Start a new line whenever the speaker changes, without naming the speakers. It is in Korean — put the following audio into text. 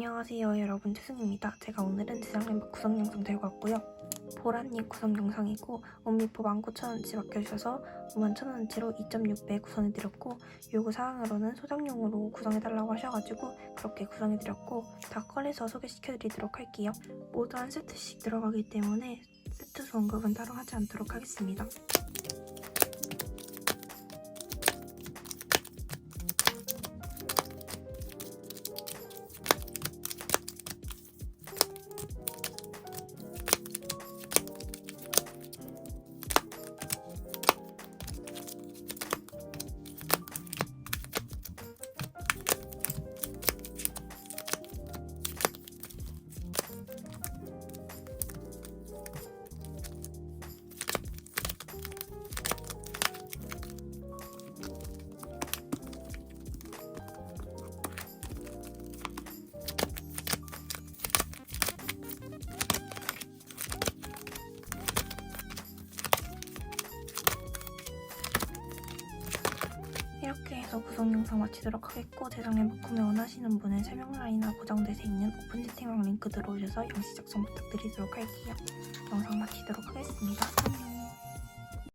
안녕하세요 여러분 최승입니다. 제가 오늘은 제작 멤버 구성 영상 들고 왔고요. 보라님 구성 영상이고 원미포 19,000원치 맡겨주셔서 51,000원치로 2.6배 구성해드렸고 요구 사항으로는 소장용으로 구성해달라고 하셔가지고 그렇게 구성해드렸고 다 꺼내서 소개시켜드리도록 할게요. 모두 한 세트씩 들어가기 때문에 세트 수 언급은 따로 하지 않도록 하겠습니다. 이렇게 해서 구성 영상 마치도록 하겠고 멤버 구매 원하시는 분은 설명란이나 고정돼서 있는 오픈 채팅방 링크 들어오셔서 양시 작성 부탁드리도록 할게요. 영상 마치도록 하겠습니다.